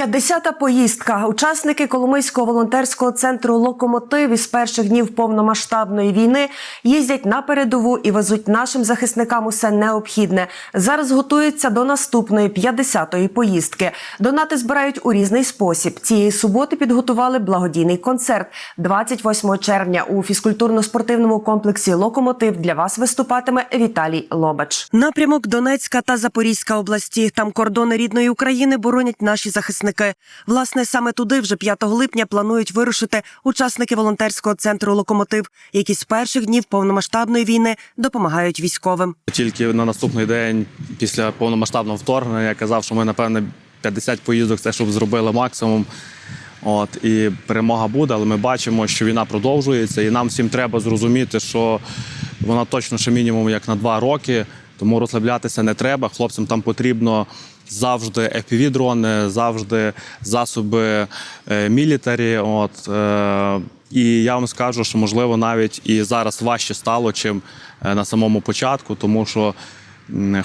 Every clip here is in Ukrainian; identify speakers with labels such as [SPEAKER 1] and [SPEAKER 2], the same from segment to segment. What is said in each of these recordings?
[SPEAKER 1] 50-та поїздка. Учасники Коломийського волонтерського центру Локомотив із перших днів повномасштабної війни їздять на передову і везуть нашим захисникам усе необхідне. Зараз готуються до наступної 50-ї поїздки. Донати збирають у різний спосіб. Цієї суботи підготували благодійний концерт. 28 червня у фізкультурно-спортивному комплексі Локомотив для вас виступатиме Віталій Лобач. Напрямок Донецька та Запорізька області. Там кордони рідної України боронять наші захисники. Власне, саме туди вже 5 липня планують вирушити учасники волонтерського центру Локомотив, які з перших днів повномасштабної війни допомагають військовим.
[SPEAKER 2] Тільки на наступний день після повномасштабного вторгнення я казав, що ми напевне 50 поїздок це щоб зробили максимум. От і перемога буде, але ми бачимо, що війна продовжується, і нам всім треба зрозуміти, що вона точно ще мінімум як на два роки. Тому розслаблятися не треба. Хлопцям там потрібно завжди fpv дрони завжди засоби е, мілітарі. От е, і я вам скажу, що можливо навіть і зараз важче стало, чим е, на самому початку, тому що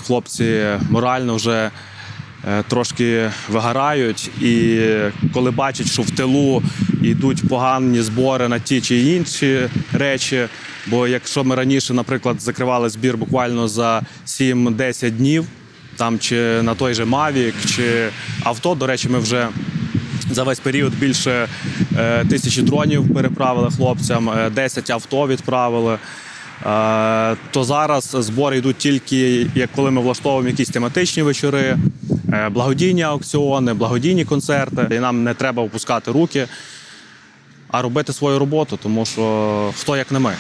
[SPEAKER 2] хлопці морально вже е, трошки вигорають, і коли бачать, що в тилу йдуть погані збори на ті чи інші речі. Бо якщо ми раніше, наприклад, закривали збір буквально за 7-10 днів, там чи на той же Mavic, чи авто, до речі, ми вже за весь період більше е, тисячі дронів переправили хлопцям, е, 10 авто відправили. Е, то зараз збори йдуть тільки як коли ми влаштовуємо якісь тематичні вечори, е, благодійні аукціони, благодійні концерти. І нам не треба опускати руки, а робити свою роботу, тому що хто як не ми.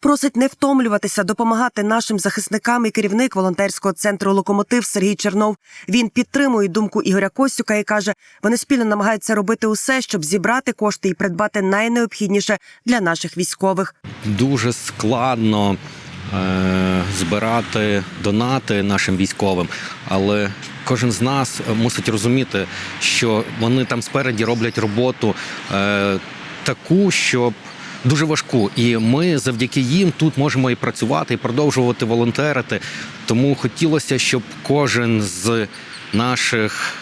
[SPEAKER 1] Просить не втомлюватися, допомагати нашим захисникам і керівник волонтерського центру Локомотив Сергій Чернов. Він підтримує думку Ігоря Костюка і каже, вони спільно намагаються робити усе, щоб зібрати кошти і придбати найнеобхідніше для наших військових.
[SPEAKER 3] дуже складно е, збирати донати нашим військовим, але кожен з нас мусить розуміти, що вони там спереді роблять роботу е, таку, щоб. Дуже важку, і ми завдяки їм тут можемо і працювати, і продовжувати волонтерити. Тому хотілося, щоб кожен з наших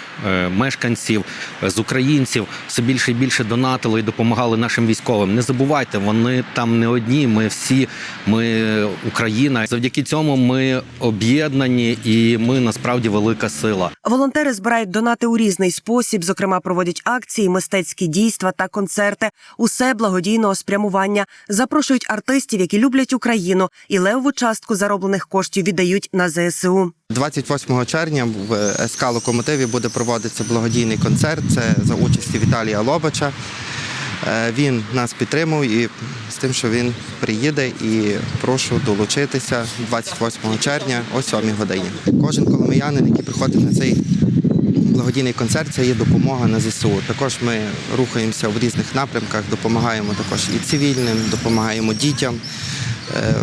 [SPEAKER 3] мешканців, е, з українців все більше і більше донатили і допомагали нашим військовим. Не забувайте, вони там не одні. Ми всі, ми Україна. Завдяки цьому ми об'єднані і ми насправді велика сила.
[SPEAKER 1] Волонтери збирають донати у різний спосіб, зокрема, проводять акції, мистецькі дійства та концерти. Усе благодійного спрямування. Запрошують артистів, які люблять Україну, і левову частку зароблених коштів віддають на ЗСУ.
[SPEAKER 4] 28 червня в СК Локомотиві буде проводитися благодійний концерт. Це за участі Віталія Лобача. Е, Він нас підтримав і з тим, що він приїде і прошу долучитися 28 червня о 7 годині. Кожен коломиянин, який приходить на цей благодійний концерт, це є допомога на ЗСУ. Також ми рухаємося в різних напрямках, допомагаємо також і цивільним, допомагаємо дітям. Е,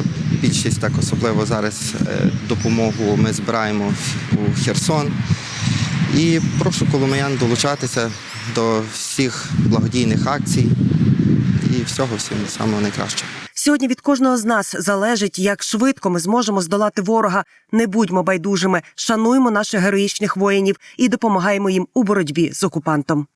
[SPEAKER 4] Більшість так особливо зараз е, допомогу ми збираємо у Херсон. І прошу коломиян долучатися до всіх благодійних акцій і всього всім самого найкращого.
[SPEAKER 1] Сьогодні від кожного з нас залежить, як швидко ми зможемо здолати ворога. Не будьмо байдужими, шануймо наших героїчних воїнів і допомагаємо їм у боротьбі з окупантом.